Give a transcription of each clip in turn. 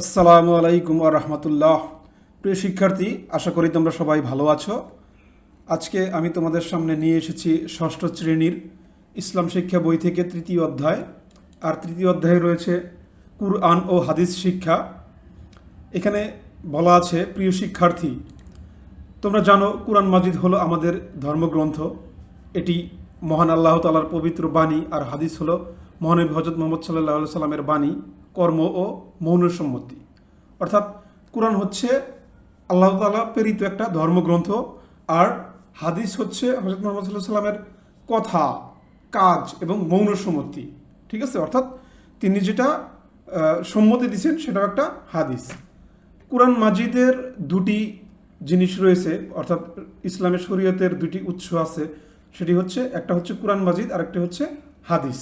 আসসালামু আলাইকুম আ রহমতুল্লাহ। প্রিয় শিক্ষার্থী, আশা করি তোমরা সবাই ভালো আছো। আজকে আমি তোমাদের সামনে নিয়ে এসেছি ষষ্ঠ শ্রেণির ইসলাম শিক্ষা বই থেকে তৃতীয় অধ্যায়। আর তৃতীয় অধ্যায়ে রয়েছে কুরআন ও হাদিস শিক্ষা। এখানে বলা আছে, প্রিয় শিক্ষার্থী, তোমরা জানো কুরআন মাজিদ হলো আমাদের ধর্মগ্রন্থ। এটি মহান আল্লাহ তালার পবিত্র বাণী আর হাদিস হলো মহানবী হজরত মোহাম্মদ সাল্লাহ সাল্লামের বাণী। কর্ম ও মৌনের সম্মতি অর্থাৎ কোরআন হচ্ছে আল্লাহ তালা প্রেরিত একটা ধর্মগ্রন্থ, আর হাদিস হচ্ছে হজরত মোহাম্মদ সাল্লামের কথা, কাজ এবং মৌন সম্মতি ঠিক আছে? অর্থাৎ তিনি যেটা সম্মতি দিচ্ছেন সেটাও একটা হাদিস। কোরআন মাজিদের দুটি জিনিস রয়েছে, অর্থাৎ ইসলামের শরীয়তের দুটি উৎস আছে। সেটি হচ্ছে, একটা হচ্ছে কোরআন মাজিদ আর একটি হচ্ছে হাদিস।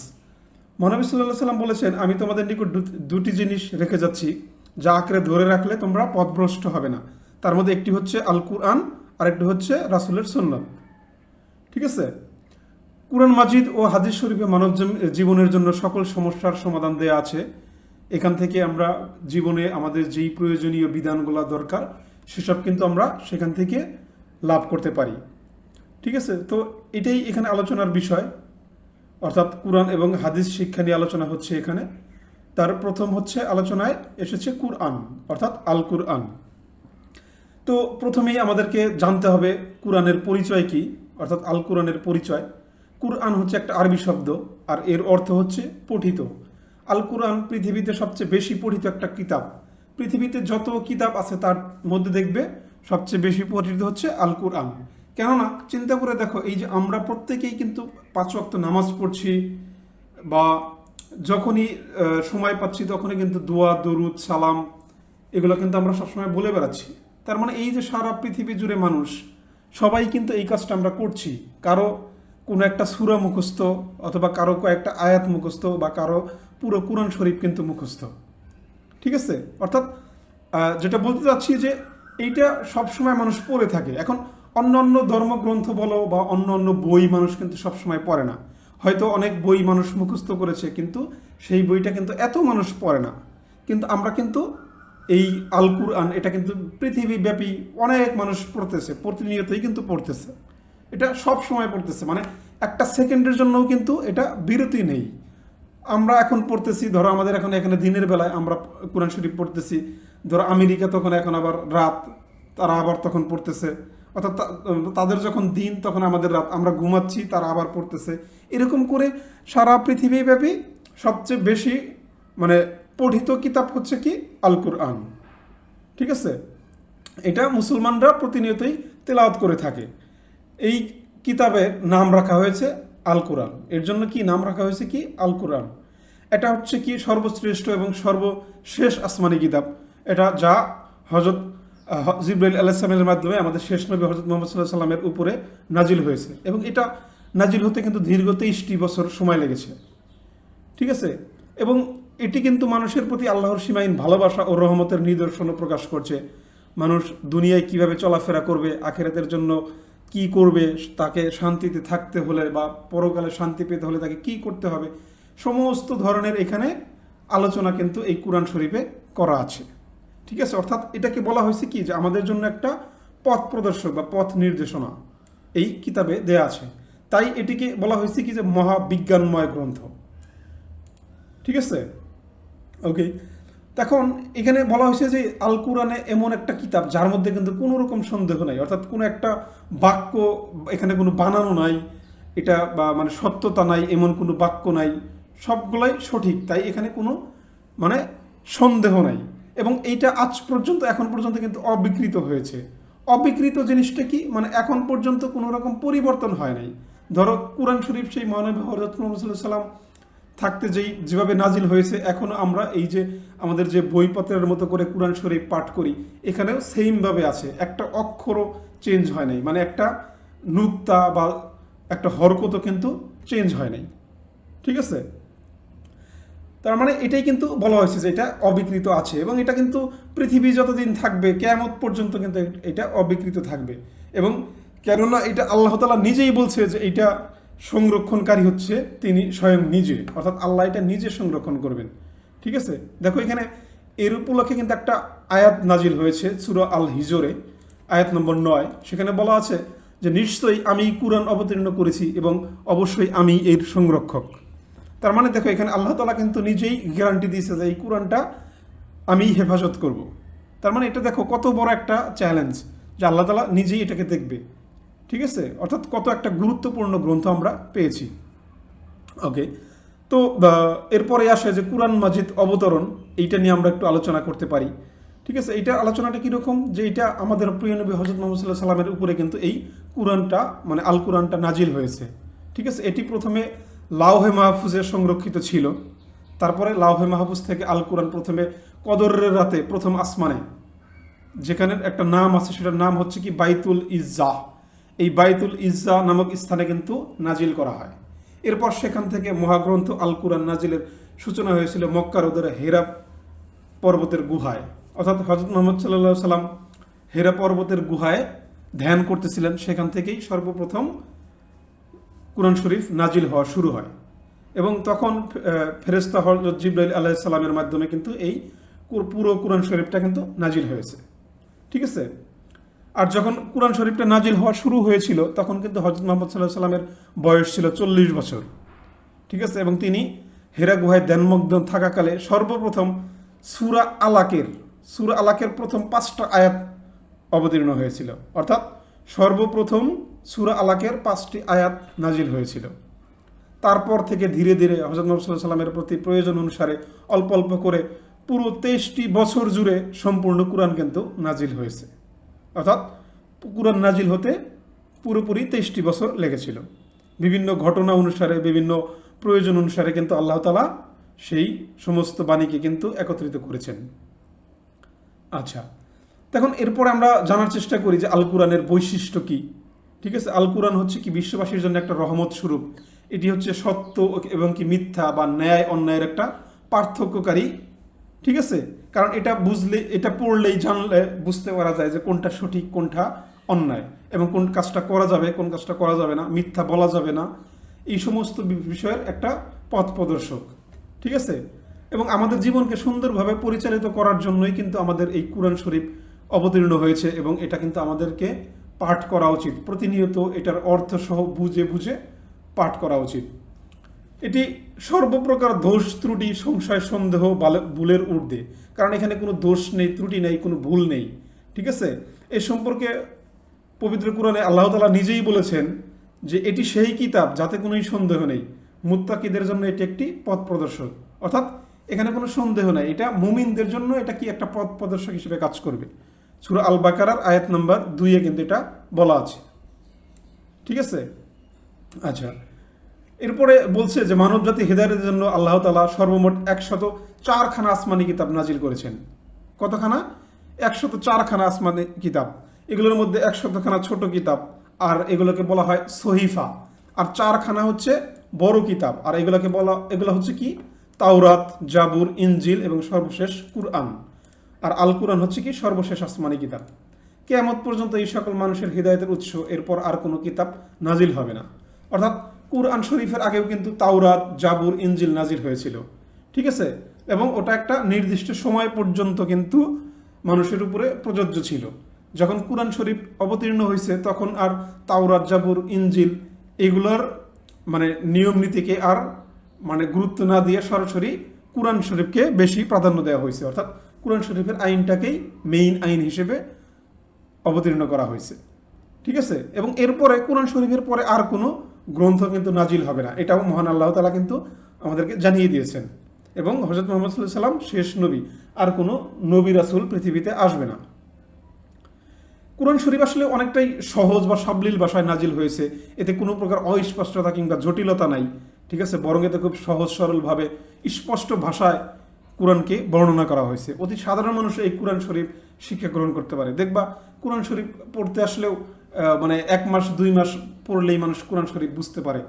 মহানবী সাল্লাহ সাল্লাম বলেছেন, আমি তোমাদের নিকট দুটি জিনিস রেখে যাচ্ছি। যা আঁকড়ে ধরে রাখলে তোমরা পথভ্রষ্ট হবে না। তার মধ্যে একটি হচ্ছে আল কুরআন আর একটি হচ্ছে রাসুলের সন্ন্যত ঠিক আছে? কুরআন মাজিদ ও হাদিস শরীফে মানব জীবনের জন্য সকল সমস্যার সমাধান দেয়া আছে। এখান থেকে আমরা জীবনে আমাদের যেই প্রয়োজনীয় বিধানগুলো দরকার, সেসব কিন্তু আমরা সেখান থেকে লাভ করতে পারি। ঠিক আছে? তো এটাই এখানে আলোচনার বিষয়। অর্থাৎ কোরআন এবং হাদিস শিক্ষা নিয়ে আলোচনা হচ্ছে এখানে। তার প্রথম হচ্ছে আলোচনায় এসেছে কুরআন, অর্থাৎ আল কুরআন তো প্রথমেই আমাদেরকে জানতে হবে কোরআনের পরিচয় কি, অর্থাৎ আল কোরআনের পরিচয়। কুরআন হচ্ছে একটা আরবি শব্দ, আর এর অর্থ হচ্ছে পঠিত। আল কোরআন পৃথিবীতে সবচেয়ে বেশি পঠিত একটা কিতাব। পৃথিবীতে যত কিতাব আছে তার মধ্যে দেখবে সবচেয়ে বেশি পঠিত হচ্ছে আল কোরআন কেননা, চিন্তা করে দেখো, এই যে আমরা প্রত্যেকেই কিন্তু পাঁচ ওয়াক্ত নামাজ পড়ছি বা যখনই সময় পাচ্ছি তখনই কিন্তু দোয়া, দরুদ, সালাম এগুলো কিন্তু আমরা সবসময় বলে বেড়াচ্ছি। তার মানে এই যে সারা পৃথিবী জুড়ে মানুষ, সবাই কিন্তু এই কাজটা আমরা করছি। কারও কোনো একটা সুরা মুখস্থ অথবা কারও কয়েকটা আয়াত মুখস্থ বা কারও পুরো কোরআন শরীফ কিন্তু মুখস্থ। ঠিক আছে? অর্থাৎ যেটা বলতে চাচ্ছি যে এইটা সবসময় মানুষ পড়ে থাকে। এখন অন্য অন্য ধর্মগ্রন্থ বলো বা অন্য অন্য বই মানুষ কিন্তু সবসময় পড়ে না। হয়তো অনেক বই মানুষ মুখস্থ করেছে, কিন্তু সেই বইটা কিন্তু এত মানুষ পড়ে না। কিন্তু আমরা কিন্তু এই আল কুরআন এটা কিন্তু পৃথিবীব্যাপী অনেক মানুষ পড়তেছে, প্রতিনিয়তই কিন্তু পড়তেছে। এটা সব সময় পড়তেছে মানে একটা সেকেন্ডের জন্যও কিন্তু এটা বিরতি নেই। আমরা এখন পড়তেছি, ধরো আমাদের এখন এখানে দিনের বেলায় আমরা কোরআন শরীফ পড়তেছি, ধরো আমেরিকা তখন এখন আবার রাত, তারা আবার তখন পড়তেছে। অর্থাৎ তাদের যখন দিন, তখন আমাদের রাত, আমরা ঘুমাচ্ছি, তারা আবার পড়তেছে। এরকম করে সারা পৃথিবীব্যাপী সবচেয়ে বেশি মানে পঠিত কিতাব হচ্ছে কি? আল কুরআন ঠিক আছে? এটা মুসলমানরা প্রতিনিয়তই তেলাওয়াত করে থাকে। এই কিতাবের নাম রাখা হয়েছে আল কোরআন এর জন্য কি নাম রাখা হয়েছে কি? আল কোরআন এটা হচ্ছে কি সর্বশ্রেষ্ঠ এবং সর্বশেষ আসমানি কিতাব। এটা যা হজরত জিব্রাইল আলাইসলামের মাধ্যমে আমাদের শেষ নবী হজরত মোহাম্মদ সাল্লাহ সাল্লামের উপরে নাজিল হয়েছে। এবং এটা নাজিল হতে কিন্তু দীর্ঘ তেইশটি বছর সময় লেগেছে। ঠিক আছে? এবং এটি কিন্তু মানুষের প্রতি আল্লাহর সীমাহীন ভালোবাসা ও রহমতের নিদর্শনও প্রকাশ করছে। মানুষ দুনিয়ায় কীভাবে চলাফেরা করবে, আখেরাতের জন্য কি করবে, তাকে শান্তিতে থাকতে হলে বা পরকালে শান্তি পেতে হলে তাকে কি করতে হবে, সমস্ত ধরনের এখানে আলোচনা কিন্তু এই কোরআন শরীফে করা আছে। ঠিক আছে? অর্থাৎ এটাকে বলা হয়েছে কি? যে আমাদের জন্য একটা পথ প্রদর্শক বা পথ নির্দেশনা এই কিতাবে দেয়া আছে। তাই এটিকে বলা হয়েছে কি? যে মহাবিজ্ঞানময় গ্রন্থ। ঠিক আছে? ওকে তখন এখানে বলা হয়েছে যে আল কোরআনে এমন একটা কিতাব যার মধ্যে কিন্তু কোনো রকম সন্দেহ নাই। অর্থাৎ কোনো একটা বাক্য এখানে কোনো বানানো নাই, এটা বা মানে সত্যতা নাই, এমন কোনো বাক্য নাই, সবগুলাই সঠিক। তাই এখানে কোনো মানে সন্দেহ নাই। এবং এইটা আজ পর্যন্ত, এখন পর্যন্ত কিন্তু অবিকৃত হয়েছে। অবিকৃত জিনিসটা কি? মানে এখন পর্যন্ত কোনো রকম পরিবর্তন হয় নাই। ধরো, কোরআন শরীফ সেই মানব হরত সাল্লাম থাকতে যেই, যেভাবে নাজিল হয়েছে এখনও আমরা এই যে আমাদের যে বইপত্রের মতো করে কোরআন শরীফ পাঠ করি, এখানেও সেমভাবে আছে। একটা অক্ষরও চেঞ্জ হয় নাই। মানে একটা নুক্তা বা একটা হরকতও কিন্তু চেঞ্জ হয় নাই। ঠিক আছে? তার মানে এটাই কিন্তু বলা হয়েছে যে এটা অবিকৃত আছে এবং এটা কিন্তু পৃথিবী যতদিন থাকবে, কেয়ামত পর্যন্ত কিন্তু এটা অবিকৃত থাকবে। এবং কেননা এটা আল্লাহ তালা নিজেই বলছে যে এটা সংরক্ষণকারী হচ্ছে তিনি স্বয়ং নিজে, অর্থাৎ আল্লাহ এটা নিজে সংরক্ষণ করবেন। ঠিক আছে? দেখো এখানে এর উপলক্ষে কিন্তু একটা আয়াত নাজিল হয়েছে সুরা আল হিজোরে আয়াত নম্বর নয়। সেখানে বলা আছে যে, নিশ্চয়ই আমি কুরআন অবতীর্ণ করেছি এবং অবশ্যই আমি এর সংরক্ষক। তার মানে দেখো, এখানে আল্লাহ তালা কিন্তু নিজেই গ্যারান্টি দিয়েছে যে এই কোরআনটা আমি হেফাজত করব। তার মানে এটা দেখো, কত বড় একটা চ্যালেঞ্জ যে আল্লাহ তালা নিজেই এটাকে দেখবে। ঠিক আছে? অর্থাৎ কত একটা গুরুত্বপূর্ণ গ্রন্থ আমরা পেয়েছি। ওকে তো এরপরে আসে যে কুরআন মাজিদ অবতরণ, এইটা নিয়ে আমরা একটু আলোচনা করতে পারি। ঠিক আছে? এইটা আলোচনাটা কীরকম? যে এটা আমাদের প্রিয় নবী হজরত মোহাম্মদ সাল্লাহ সাল্লামের উপরে কিন্তু এই কুরআনটা মানে আল কুরআনটা নাজিল হয়েছে। ঠিক আছে? এটি প্রথমে লাউহে মাহফুজে সংরক্ষিত ছিল। তারপরে লাউহে মাহফুজ থেকে আল কুরআন প্রথমে কদরের রাতে প্রথম আসমানে, যেখানে একটা নাম আছে, সেটার নাম হচ্ছে কি বাইতুল ইজ্জা। এই বাইতুল ইজ্জা নামক স্থানে কিন্তু নাজিল করা হয়। এরপর সেখান থেকে মহাগ্রন্থ আল কুরআন নাজিলের সূচনা হয়েছিল মক্কার ওদের হেরা পর্বতের গুহায়। অর্থাৎ হজরত মোহাম্মদ সাল্লাহ সাল্লাম হেরা পর্বতের গুহায় ধ্যান করতেছিলেন। সেখান থেকেই সর্বপ্রথম কুরআন শরীফ নাজিল হওয়া শুরু হয়। এবং তখন ফেরেস্তা হজরত জিব্রাইল আলাহ সাল্লামের মাধ্যমে কিন্তু এই পুরো কুরআন শরীফটা কিন্তু নাজিল হয়েছে। ঠিক আছে? আর যখন কুরআন শরীফটা নাজিল হওয়া শুরু হয়েছিল, তখন কিন্তু হজরত মোহাম্মদ সাল্লাহ সাল্লামের বয়স ছিল চল্লিশ বছর। ঠিক আছে? এবং তিনি হেরা গুহায় ধ্যানমগ্ন থাকাকালে সর্বপ্রথম সুরা আলাকের সুরা আলাকের প্রথম পাঁচটা আয়াত অবতীর্ণ হয়েছিল। অর্থাৎ সর্বপ্রথম সুরা আলাকের পাঁচটি আয়াত নাজিল হয়েছিল। তারপর থেকে ধীরে ধীরে হজরত মোহাম্মদ সাল্লামের প্রতি প্রয়োজন অনুসারে অল্প অল্প করে পুরো তেইশটি বছর জুড়ে সম্পূর্ণ কোরআন কিন্তু নাজিল হয়েছে। অর্থাৎ কোরআন নাজিল হতে পুরোপুরি তেইশটি বছর লেগেছিল। বিভিন্ন ঘটনা অনুসারে, বিভিন্ন প্রয়োজন অনুসারে কিন্তু আল্লাহ তালা সেই সমস্ত বাণীকে কিন্তু একত্রিত করেছেন। আচ্ছা তখন এরপরে আমরা জানার চেষ্টা করি যে আল কোরআনের বৈশিষ্ট্য কি। ঠিক আছে? আল কোরআন হচ্ছে কি বিশ্ববাসীর জন্য একটা রহমত স্বরূপ। এটি হচ্ছে সত্য এবং কি মিথ্যা বা ন্যায়, অন্যায়ের একটা পার্থক্যকারী, ঠিক আছে? কারণ এটা বুঝলে, এটা পড়লেই জানলে বুঝতে পারা যায় যে কোনটা সঠিক, কোনটা অন্যায় এবং কোন কাজটা করা যাবে, কোন কাজটা করা যাবে না, মিথ্যা বলা যাবে না। এই সমস্ত বিষয়ের একটা পথ প্রদর্শক, ঠিক আছে? এবং আমাদের জীবনকে সুন্দরভাবে পরিচালিত করার জন্যই কিন্তু আমাদের এই কোরআন শরীফ অবতীর্ণ হয়েছে এবং এটা কিন্তু আমাদেরকে পাঠ করা উচিত। প্রতিনিয়ত এটার অর্থ সহ বুঝে বুঝে পাঠ করা উচিত। এটি সর্বপ্রকার দোষ, ত্রুটি, সংশয়, সন্দেহ ভুলের ঊর্ধ্বে। কারণ এখানে কোনো দোষ নেই, ত্রুটি নেই, কোনো ভুল নেই। ঠিক আছে? এ সম্পর্কে পবিত্র কোরআনে আল্লাহ তালা নিজেই বলেছেন যে এটি সেই কিতাব যাতে কোনো সন্দেহ নেই। মুত্তাকিদের জন্য এটি একটি পথ প্রদর্শক। অর্থাৎ এখানে কোনো সন্দেহ নেই। এটা মুমিনদের জন্য এটা কি একটা পথ প্রদর্শক হিসেবে কাজ করবে? সুরা আল বাকারার আয়াত নাম্বার দুইয়ে কিন্তু এটা বলা আছে। ঠিক আছে? আচ্ছা। এরপরে বলছে যে, মানবজাতি হেদায়তের জন্য আল্লাহ তালা সর্বমোট একশত চারখানা আসমানি কিতাব নাজিল করেছেন। কতখানা? একশত চারখানা আসমানি কিতাব। এগুলোর মধ্যে একশতখানা ছোট কিতাব, আর এগুলোকে বলা হয় সহিফা। আর চারখানা হচ্ছে বড় কিতাব, আর এগুলোকে বলা, এগুলো হচ্ছে কি? তাওরাত, জাবুর, ইনজিল এবং সর্বশেষ কুরআন। আর আল কুরআন হচ্ছে কি সর্বশেষ আসমানি কিতাব। কেয়ামত পর্যন্ত এই সকল মানুষের হৃদায়তের উৎস, এরপর আর কোনো কিতাব নাজিল হবে না। অর্থাৎ কুরআন শরীফের আগেও কিন্তু তাওরাত, জাবুর, ইনজিল নাজিল হয়েছিল। ঠিক আছে? এবং ওটা একটা নির্দিষ্ট সময় পর্যন্ত কিন্তু মানুষের উপরে প্রযোজ্য ছিল। যখন কুরআন শরীফ অবতীর্ণ হয়েছে, তখন আর তাওরাত, জাবুর, ইনজিল এগুলোর মানে নিয়ম নীতিকে আর মানে গুরুত্ব না দিয়ে সরাসরি কুরআন শরীফকে বেশি প্রাধান্য দেওয়া হয়েছে। অর্থাৎ কুরআন শরীফের আইনটাকেই মেইন আইন হিসেবে অবতীর্ণ করা হয়েছে। ঠিক আছে? এবং এরপরে কোরআন শরীফের পরে আর কোনো গ্রন্থ কিন্তু নাজিল হবে না। এটাও মহান আল্লাহ তালা কিন্তু আমাদেরকে জানিয়ে দিয়েছেন। এবং হজরত মোহাম্মদ সাল্লাহ সাল্লাম শেষ নবী। আর কোনো নবী রাসুল পৃথিবীতে আসবে না। কোরআন শরীফ আসলে অনেকটাই সহজ বা সাবলীল ভাষায় নাজিল হয়েছে। এতে কোনো প্রকার অস্পষ্টতা কিংবা জটিলতা নাই। ঠিক আছে? বরং এতে খুব সহজ সরলভাবে স্পষ্ট ভাষায় কোরআনকে বর্ণনা করা হয়েছে। অতি সাধারণ মানুষ এই কোরআন শরীফ শিক্ষা গ্রহণ করতে পারে। দেখবা, কোরআন শরীফ পড়তে আসলেও মানে এক মাস, দুই মাস পড়লেই মানুষ কোরআন শরীফ বুঝতে পারে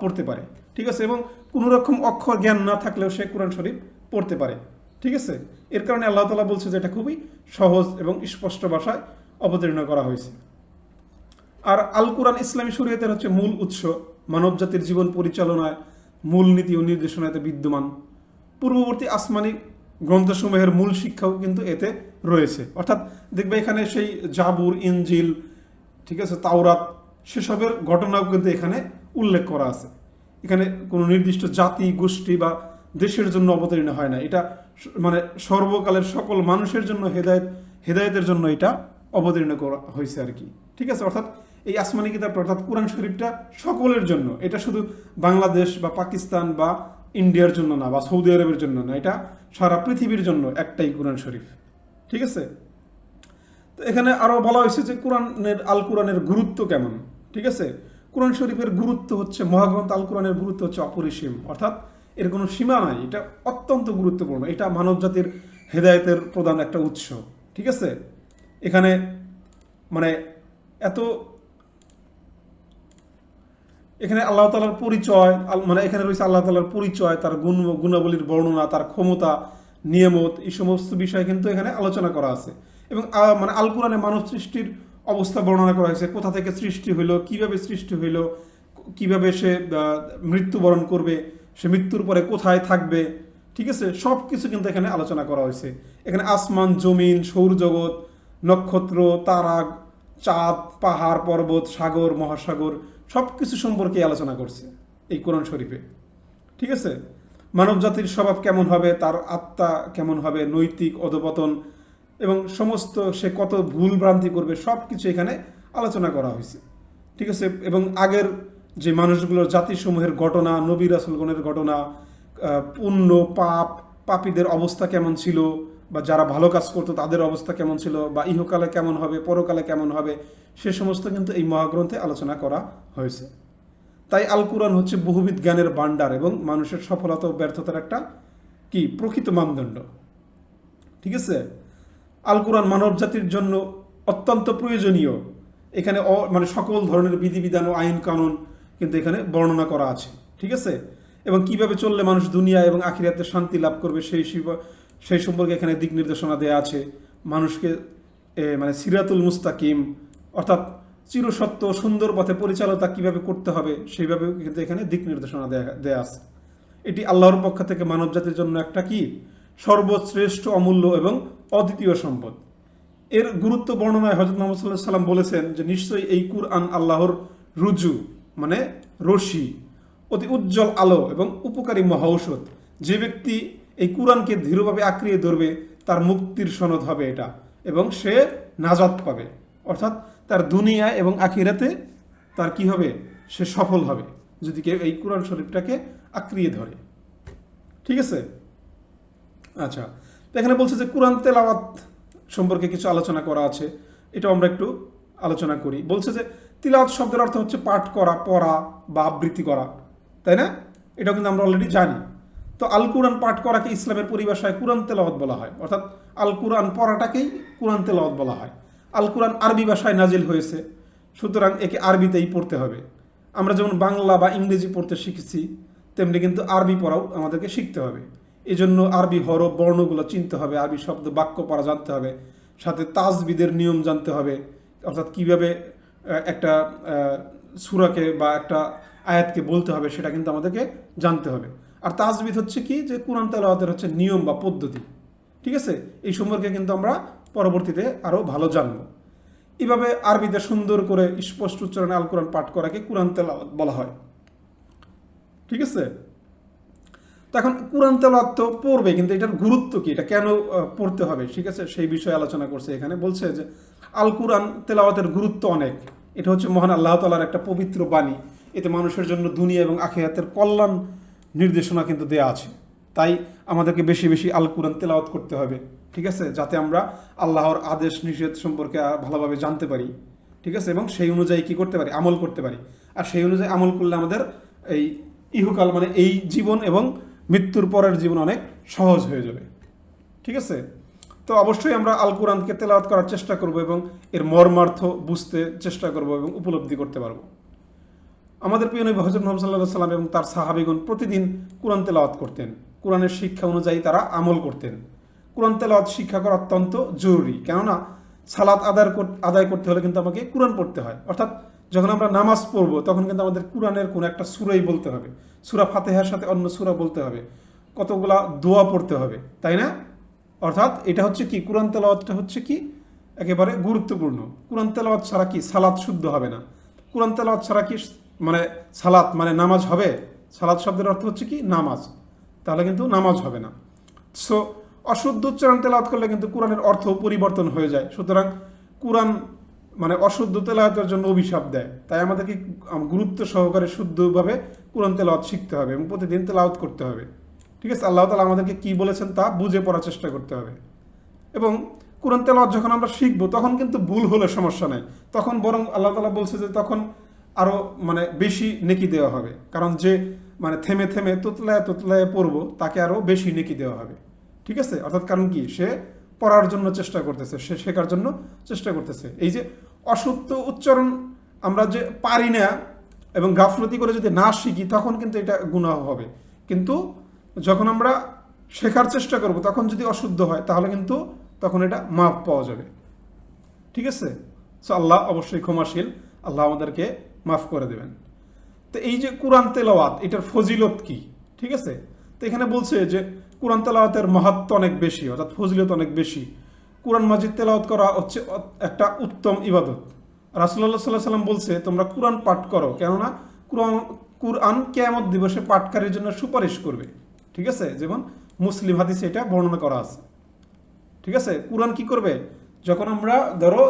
পড়তে পারে। ঠিক আছে? এবং কোনো রকম অক্ষর জ্ঞান না থাকলেও সে কোরআন শরীফ পড়তে পারে। ঠিক আছে? এর কারণে আল্লাহ তালা বলছে যে এটা খুবই সহজ এবং স্পষ্ট ভাষায় অবতীর্ণ করা হয়েছে। আর আল কোরআন ইসলামী শরীয়তের হচ্ছে মূল উৎস। মানবজাতির জীবন পরিচালনায় মূল নীতি ও নির্দেশনাতে বিদ্যমান। পূর্ববর্তী আসমানি গ্রন্থসমূহের মূল শিক্ষাও কিন্তু এতে রয়েছে। অর্থাৎ দেখবে এখানে সেই জাবুর ইঞ্জিল ঠিক আছে, তাওরাত, সেসবের ঘটনাও কিন্তু এখানে উল্লেখ করা আছে। এখানে কোনো নির্দিষ্ট জাতি, গোষ্ঠী বা দেশের জন্য অবতীর্ণ হয় না। এটা মানে সর্বকালের সকল মানুষের জন্য হেদায়েত, হেদায়েতের জন্য এটা অবতীর্ণ করা হয়েছে আর কি। ঠিক আছে? অর্থাৎ এই আসমানি কিতাব অর্থাৎ কোরআন শরীফটা সকলের জন্য। এটা শুধু বাংলাদেশ বা পাকিস্তান বা ইন্ডিয়ার জন্য না বা সৌদি আরবের জন্য না, এটা সারা পৃথিবীর জন্য একটাই কোরআন শরীফ। ঠিক আছে? তো এখানে আরও বলা হয়েছে যে কোরআনের আল কোরআনের গুরুত্ব কেমন? ঠিক আছে? কোরআন শরীফের গুরুত্ব হচ্ছে, মহাগ্রন্থ আল কোরআনের গুরুত্ব হচ্ছে অপরিসীম। অর্থাৎ এর কোনো সীমা নাই, এটা অত্যন্ত গুরুত্বপূর্ণ। এটা মানব জাতির হেদায়েতের প্রধান একটা উৎস। ঠিক আছে? এখানে মানে এত এখানে আল্লাহ তালার পরিচয় মানে এখানে রয়েছে আল্লাহ তালার পরিচয়, তার গুণ, গুণাবলীর বর্ণনা, তার ক্ষমতা, নিয়ামত, এই সমস্ত বিষয় কিন্তু এখানে আলোচনা করা আছে। এবং মানে আল কোরআনে মানব সৃষ্টির অবস্থা বর্ণনা করা হয়েছে, কোথা থেকে সৃষ্টি হইল, কীভাবে সৃষ্টি হইল, কীভাবে সে মৃত্যুবরণ করবে, সে মৃত্যুর পরে কোথায় থাকবে, ঠিক আছে? সব কিছু কিন্তু এখানে আলোচনা করা হয়েছে। এখানে আসমান, জমিন, সৌরজগৎ, নক্ষত্র, তারা, চাঁদ, পাহাড়, পর্বত, সাগর, মহাসাগর সব কিছু সম্পর্কে আলোচনা করছে এই কোরআন শরীফে। ঠিক আছে? মানব জাতির স্বভাব কেমন হবে? তার আত্মা কেমন হবে? নৈতিক অধপতন এবং সমস্ত সে কত ভুল ভ্রান্তি করবে সব কিছু এখানে আলোচনা করা হয়েছে। ঠিক আছে? এবং আগের যে মানুষগুলোর জাতিসমূহের ঘটনা, নবী রাসুলগণের ঘটনা পুণ্য, পাপ, পাপীদের অবস্থা কেমন ছিল? বা যারা ভালো কাজ করতো, তাদের অবস্থা কেমন ছিল বা ইহকালে কেমন হবে, পরকালে কেমন হবে, সে সমস্ত কিন্তু এই মহাগ্রন্থে আলোচনা করা হয়েছে। তাই আল কোরআন হচ্ছে বহুবিধ জ্ঞানের ভাণ্ডার এবং মানুষের সফলতা ও ব্যর্থতার একটা কি প্রকৃত মানদণ্ড। ঠিক আছে? আল কোরআন মানব জাতির জন্য অত্যন্ত প্রয়োজনীয়। এখানে মানে সকল ধরনের বিধিবিধান ও আইন কানুন কিন্তু এখানে বর্ণনা করা আছে। ঠিক আছে? এবং কীভাবে চললে মানুষ দুনিয়া এবং আখিরাতে শান্তি লাভ করবে, সেই সেই সম্পর্কে এখানে দিক নির্দেশনা দেওয়া আছে। মানুষকে মানে সিরাতুল মুস্তাকিম, অর্থাৎ চিরসত্য সুন্দর পথে পরিচালনা কীভাবে করতে হবে, সেইভাবে কিন্তু এখানে দিক নির্দেশনা দেয়া আছে। এটি আল্লাহর পক্ষ থেকে মানব জাতির জন্য একটা কি? সর্বশ্রেষ্ঠ অমূল্য এবং অদ্বিতীয় সম্পদ। এর গুরুত্ব বর্ণনায় হজরত মোহাম্মদ সাল্লাহ সাল্লাম বলেছেন যে নিশ্চয়ই এই কুরআন আল্লাহর রুজু মানে রশি, অতি উজ্জ্বল আলো এবং উপকারী মহাঔষধ। যে ব্যক্তি এই কোরআনকে দৃঢ়ভাবে আঁকড়িয়ে ধরবে, তার মুক্তির সনদ হবে এটা এবং সে নাজাত পাবে। অর্থাৎ তার দুনিয়া এবং আখিরাতে তার কি হবে? সে সফল হবে, যদি কেউ এই কোরআন শরীফটাকে আঁকড়িয়ে ধরে। ঠিক আছে? আচ্ছা তো এখানে বলছে যে কোরআন তেলাওয়াত সম্পর্কে কিছু আলোচনা করা আছে, এটাও আমরা একটু আলোচনা করি। বলছে যে তিলাওয়াত শব্দের অর্থ হচ্ছে পাঠ করা, পড়া বা আবৃত্তি করা, তাই না? এটাও কিন্তু আমরা অলরেডি জানি। তো আল কোরআন পাঠ করাকে ইসলামের পরিভাষায় কোরআন তেলাওয়াত বলা হয়। অর্থাৎ আল কোরআন পড়াটাকেই কোরআন তেলাওয়াত বলা হয়। আল কোরআন আরবি ভাষায় নাজিল হয়েছে, সুতরাং একে আরবিতেই পড়তে হবে। আমরা যেমন বাংলা বা ইংরেজি পড়তে শিখেছি, তেমনি কিন্তু আরবি পড়াও আমাদেরকে শিখতে হবে। এই জন্য আরবি হরফ, বর্ণগুলো চিনতে হবে, আরবি শব্দ, বাক্য পড়া জানতে হবে, সাথে তাজবিদের নিয়ম জানতে হবে, অর্থাৎ কীভাবে একটা সুরাকে বা একটা আয়াতকে বলতে হবে সেটা কিন্তু আমাদেরকে জানতে হবে। আর তাজবিদ হচ্ছে কি? যে কোরআন তেলাওয়াতের হচ্ছে নিয়ম বা পদ্ধতি। ঠিক আছে? এই সম্পর্কে কিন্তু আমরা পরবর্তীতে আরও ভালো জানব। এভাবে আরবিতে সুন্দর করে স্পষ্ট উচ্চারণে আল কোরআন পাঠ করাকে কোরআন তেলাওয়াত বলা হয়। ঠিক আছে? তো এখন কোরআন তেলাওয়াত তো পড়বে, কিন্তু এটার গুরুত্ব কি? এটা কেন পড়তে হবে? ঠিক আছে? সেই বিষয়ে আলোচনা করছে এখানে। বলছে যে আল কোরআন তেলাওয়াতের গুরুত্ব অনেক। এটা হচ্ছে মহান আল্লাহ তালার একটা পবিত্র বাণী। এতে মানুষের জন্য দুনিয়া এবং আখিরাতের কল্যাণ নির্দেশনা কিন্তু দেয়া আছে। তাই আমাদেরকে বেশি বেশি আল কোরআন তেলাওয়াত করতে হবে, ঠিক আছে? যাতে আমরা আল্লাহর আদেশ, নিষেধ সম্পর্কে ভালোভাবে জানতে পারি, ঠিক আছে? এবং সেই অনুযায়ী কি করতে পারি? আমল করতে পারি। আর সেই অনুযায়ী আমল করলে আমাদের এই ইহুকাল মানে এই জীবন এবং মৃত্যুর পরের জীবন অনেক সহজ হয়ে যাবে, ঠিক আছে? তো অবশ্যই আমরা আল কোরআনকে তেলাওয়াত করার চেষ্টা করব এবং এর মর্মার্থ বুঝতে চেষ্টা করব এবং উপলব্ধি করতে পারব। আমাদের প্রিয় নবী হজরত মোহাম্মদ সাল্লাহ সাল্লাম এবং তার সাহাবিগণ প্রতিদিন কোরআন তেলাওয়াত করতেন। কোরআনের শিক্ষা অনুযায়ী তারা আমল করতেন। কোরআন তেলাওয়াত শিক্ষা করা অত্যন্ত জরুরি। কেননা, সালাত আদায় আদায় করতে হলে কিন্তু আমাকে কোরআন পড়তে হয়। অর্থাৎ যখন আমরা নামাজ পড়ব, তখন কিন্তু আমাদের কোরআনের কোনো একটা সুরাই বলতে হবে। সুরা ফাতেহার সাথে অন্য সুরা বলতে হবে। কতগুলা দোয়া পড়তে হবে, তাই না? অর্থাৎ এটা হচ্ছে কি? কোরআন তেলাওয়াতটা হচ্ছে কি? একেবারে গুরুত্বপূর্ণ। কোরআন তেলাওয়াত ছাড়া কি সালাত শুদ্ধ হবে না? কোরআন তেলাওয়াত ছাড়া কি মানে সালাত মানে নামাজ হবে? সালাত শব্দের অর্থ হচ্ছে কি? নামাজ। তাহলে কিন্তু নামাজ হবে না। সো অশুদ্ধ উচ্চারণ তেলাওয়াত করলে কিন্তু কোরআনের অর্থ পরিবর্তন হয়ে যায়। সুতরাং কোরআন মানে অশুদ্ধ তেলাওয়াতের জন্য অভিশাপ দেয়। তাই আমাদেরকে গুরুত্ব সহকারে শুদ্ধভাবে কোরআন তেলাওয়াত শিখতে হবে এবং প্রতিদিন তেলাওয়াত করতে হবে। ঠিক আছে? আল্লাহ তালা আমাদেরকে কি বলেছেন তা বুঝে পড়ার চেষ্টা করতে হবে। এবং কোরআন তেলাওয়াত যখন আমরা শিখব, তখন কিন্তু ভুল হলে সমস্যা নেই। তখন বরং আল্লাহ তালা বলছে যে তখন আরও মানে বেশি নেকি দেওয়া হবে। কারণ যে মানে থেমে থেমে তোতলায় তোতলায় পড়ব, তাকে আরও বেশি নেকি দেওয়া হবে। ঠিক আছে? অর্থাৎ কারণ কি? সে পড়ার জন্য চেষ্টা করতেছে, সে শেখার জন্য চেষ্টা করতেছে। এই যে অশুদ্ধ উচ্চারণ আমরা যে পারি না এবং গাফলতি করে যদি না শিখি, তখন কিন্তু এটা গুনাহ হবে। কিন্তু যখন আমরা শেখার চেষ্টা করব, তখন যদি অশুদ্ধ হয়, তাহলে কিন্তু তখন এটা মাপ পাওয়া যাবে। ঠিক আছে? সো আল্লাহ অবশ্যই ক্ষমাশীল। আল্লাহ আমাদেরকে মাফ করে দেবেন। তো এই যে কোরআন তেলাওয়াত, এটার ফজিলত কি? ঠিক আছে? তো এখানে বলছে যে কোরআন তেলাওয়াতের মাহাত্ম অনেক বেশি, অর্থাৎ ফজিলত অনেক বেশি। কোরআন মাজিদ তেলাওয়াত করা হচ্ছে একটা উত্তম ইবাদত। রাসুল্লাহ সাল্লাহ সাল্লাম বলছে, তোমরা কোরআন পাঠ করো, কেননা কোরআন কোরআন কেয়ামত দিবসে পাঠকারীর জন্য সুপারিশ করবে। ঠিক আছে? যেমন মুসলিম হাদিসে এটা বর্ণনা করা আছে। ঠিক আছে? কোরআন কি করবে? যখন আমরা, ধরো,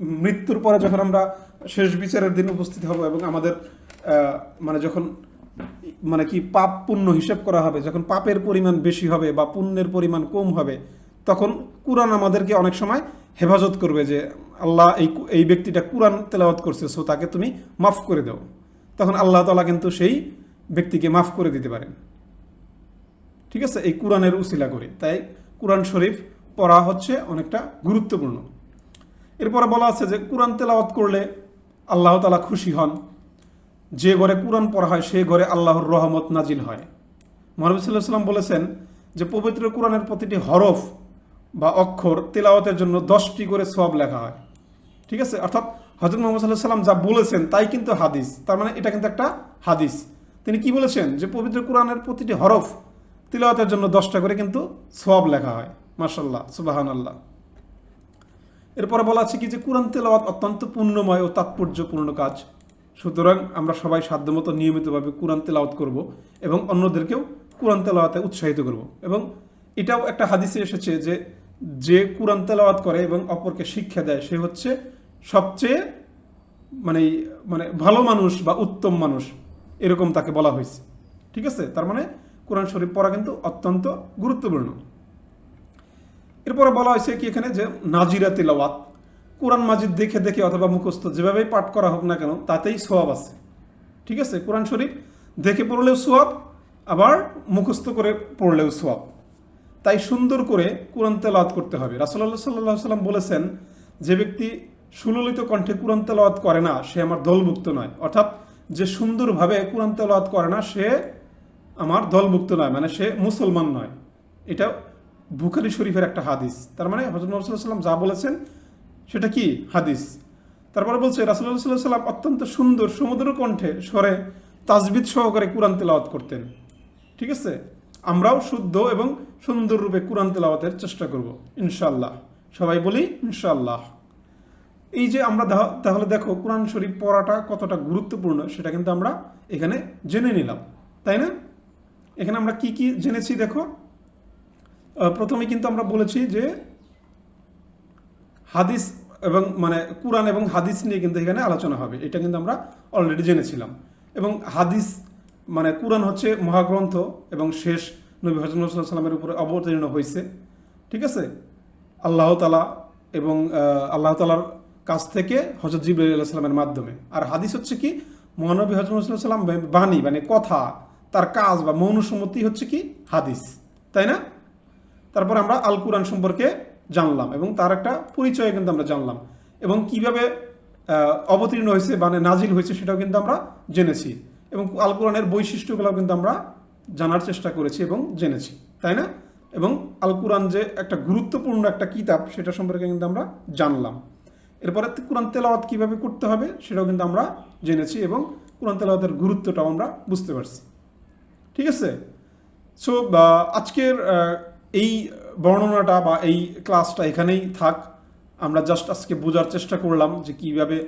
মৃত্যুর পরে যখন আমরা শেষ বিচারের দিন উপস্থিত হব এবং আমাদের মানে যখন মানে কি, পাপ পুণ্য হিসেব করা হবে, যখন পাপের পরিমাণ বেশি হবে বা পুণ্যের পরিমাণ কম হবে, তখন কোরআন আমাদেরকে অনেক সময় হেফাজত করবে যে, আল্লাহ এই এই ব্যক্তিটা কোরআন তেলাওয়াত করছে, সো তাকে তুমি মাফ করে দাও। তখন আল্লাহ তালা কিন্তু সেই ব্যক্তিকে মাফ করে দিতে পারেন। ঠিক আছে? এই কোরআনের উসিলা করে। তাই কোরআন শরীফ পড়া হচ্ছে অনেকটা গুরুত্বপূর্ণ। এরপরে বলা আছে যে, কোরআন তেলাওয়াত করলে আল্লাহ তালা খুশি হন। যে ঘরে কোরআন পড়া হয় সেই ঘরে আল্লাহর রহমত নাজিল হয়। মহানবী বলেছেন যে, পবিত্র কোরআনের প্রতিটি হরফ বা অক্ষর তেলাওয়াতের জন্য দশটি করে সব লেখা হয়। ঠিক আছে? অর্থাৎ হজরত মোহাম্মদ সাল্লাহ সাল্লাম যা বলেছেন, তাই কিন্তু হাদিস। তার মানে এটা কিন্তু একটা হাদিস। তিনি কি বলেছেন? যে, পবিত্র কোরআনের প্রতিটি হরফ তিলাওয়াতের জন্য দশটা করে কিন্তু সব লেখা হয়। মার্শাল্লাহ সুবাহান আল্লাহ এরপরে বলা আছে কি যে কোরআন তেলাওয়াত অত্যন্ত পুণ্যময় ও তাৎপর্যপূর্ণ কাজ। সুতরাং আমরা সবাই সাধ্যমতো নিয়মিতভাবে কোরআন তেলাওয়াত করব এবং অন্যদেরকেও কোরআন তেলাওয়াতে উৎসাহিত করব। এবং এটাও একটা হাদিসে এসেছে যে যে কোরআন তেলাওয়াত করে এবং অপরকে শিক্ষা দেয়, সে হচ্ছে সবচেয়ে মানে মানে ভালো মানুষ বা উত্তম মানুষ, এরকম তাকে বলা হয়েছে। ঠিক আছে? তার মানে কোরআন শরীফ পড়া কিন্তু অত্যন্ত গুরুত্বপূর্ণ। এরপরে বলা হয়েছে কি এখানে যে নাজিরা তিলাওয়াত, কোরআন মাজিদ দেখে দেখে অথবা মুখস্থ যেভাবেই পাঠ করা হোক না কেন, তাতেই সোয়াব আছে। ঠিক আছে? কোরআন শরীফ দেখে পড়লেও সোয়াব আবার মুখস্থ করে পড়লেও সোয়াব তাই সুন্দর করে কোরআন তেলাওয়াত করতে হবে। রাসুল্লাহ সাল্লাহ সাল্লাম বলেছেন, যে ব্যক্তি সুললিত কণ্ঠে কোরআন তেলাওয়াত করে না, সে আমার দলভুক্ত নয়। অর্থাৎ যে সুন্দরভাবে কোরআন তেলাওয়াত করে না, সে আমার দলভুক্ত নয় মানে সে মুসলমান নয়। এটা বুখারি শরীফের একটা হাদিস। তার মানে হজরত মোহাম্মদ যা বলেছেন, সেটা কি? হাদিস। তারপরে বলছে রাসুল্লাহ সাল্লাহ সাল্লাম অত্যন্ত সুন্দর সমুদ্র কণ্ঠে স্বরে তাজবিদ সহকারে কোরআন তেলাওয়াত করতেন। ঠিক আছে? আমরাও শুদ্ধ এবং সুন্দর রূপে কোরআন তেলাওয়াতের চেষ্টা করব ইনশাল্লাহ সবাই বলি ইনশাল্লাহ এই যে আমরা তাহলে দেখো, কোরআন শরীফ পড়াটা কতটা গুরুত্বপূর্ণ, সেটা কিন্তু আমরা এখানে জেনে নিলাম। তাই না? এখানে আমরা কি কি জেনেছি দেখো? প্রথমে কিন্তু আমরা বলেছি যে হাদিস এবং মানে কোরআন এবং হাদিস নিয়ে কিন্তু এখানে আলোচনা হবে। এটা কিন্তু আমরা অলরেডি জেনেছিলাম। এবং হাদিস মানে কোরআন হচ্ছে মহাগ্রন্থ এবং শেষ নবী হজরত সাল্লামের উপরে অবতীর্ণ হয়েছে ঠিক আছে? আল্লাহ তালা এবং আল্লাহ তালার কাছ থেকে হজরত জিবরাইল সাল্লামের মাধ্যমে। আর হাদিস হচ্ছে কি? মহানবী হজরত সাল্লাম বাণী মানে কথা, তার কাজ বা মৌনসম্মতি হচ্ছে কি? হাদিস। তাই না? তারপর আমরা আল কোরআন সম্পর্কে জানলাম এবং তার একটা পরিচয় কিন্তু আমরা জানলাম এবং কীভাবে অবতীর্ণ হয়েছে মানে নাজিল হয়েছে সেটাও কিন্তু আমরা জেনেছি এবং আল কোরআনের বৈশিষ্ট্যগুলো কিন্তু আমরা জানার চেষ্টা করেছি এবং জেনেছি, তাই না? এবং আল কোরআন যে একটা গুরুত্বপূর্ণ একটা কিতাব সেটা সম্পর্কে কিন্তু আমরা জানলাম। এরপরে কোরআন তেলাওয়াত কীভাবে করতে হবে সেটাও কিন্তু আমরা জেনেছি এবং কোরআন তেলাওয়াতের গুরুত্বটাও আমরা বুঝতে পারছি। ঠিক আছে? সো আজকের এই বর্ণনাটা বা এই ক্লাসটা এখানেই থাক। আমরা জাস্ট আজকে বোঝার চেষ্টা করলাম যে কীভাবে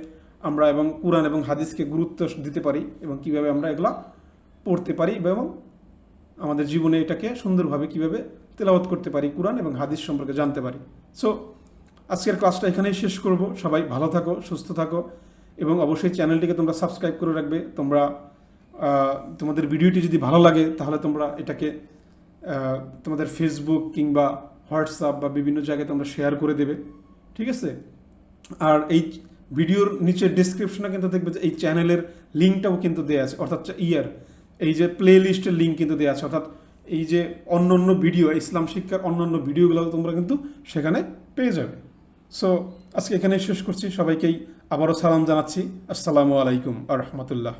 আমরা এবং কোরআন এবং হাদিসকে গুরুত্ব দিতে পারি এবং কীভাবে আমরা এগুলা পড়তে পারি এবং আমাদের জীবনে এটাকে সুন্দরভাবে কীভাবে তেলাওয়াত করতে পারি, কোরআন এবং হাদিস সম্পর্কে জানতে পারি। সো আজকের ক্লাসটা এখানেই শেষ করব। সবাই ভালো থাকো, সুস্থ থাকো এবং অবশ্যই চ্যানেলটিকে তোমরা সাবস্ক্রাইব করে রাখবে। তোমরা তোমাদের ভিডিওটি যদি ভালো লাগে তাহলে তোমরা এটাকে তোমাদের ফেসবুক কিংবা হোয়াটসঅ্যাপ বা বিভিন্ন জায়গায় তোমরা শেয়ার করে দেবে, ঠিক আছে? আর এই ভিডিওর নিচে ডিসক্রিপশনে কিন্তু দেখবে যে এই চ্যানেলের লিঙ্কটাও কিন্তু দেওয়া আছে, অর্থাৎ ইয়ার এই যে প্লে লিস্টের লিঙ্ক কিন্তু দেওয়া আছে, অর্থাৎ এই যে অন্য অন্য ভিডিও ইসলাম শিক্ষার অন্য অন্য ভিডিওগুলো তোমরা কিন্তু সেখানে পেয়ে যাবে। সো আজকে এখানে শেষ করছি, সবাইকেই আবারও সালাম জানাচ্ছি। আসসালামু আলাইকুম আ রহমতুল্লাহ।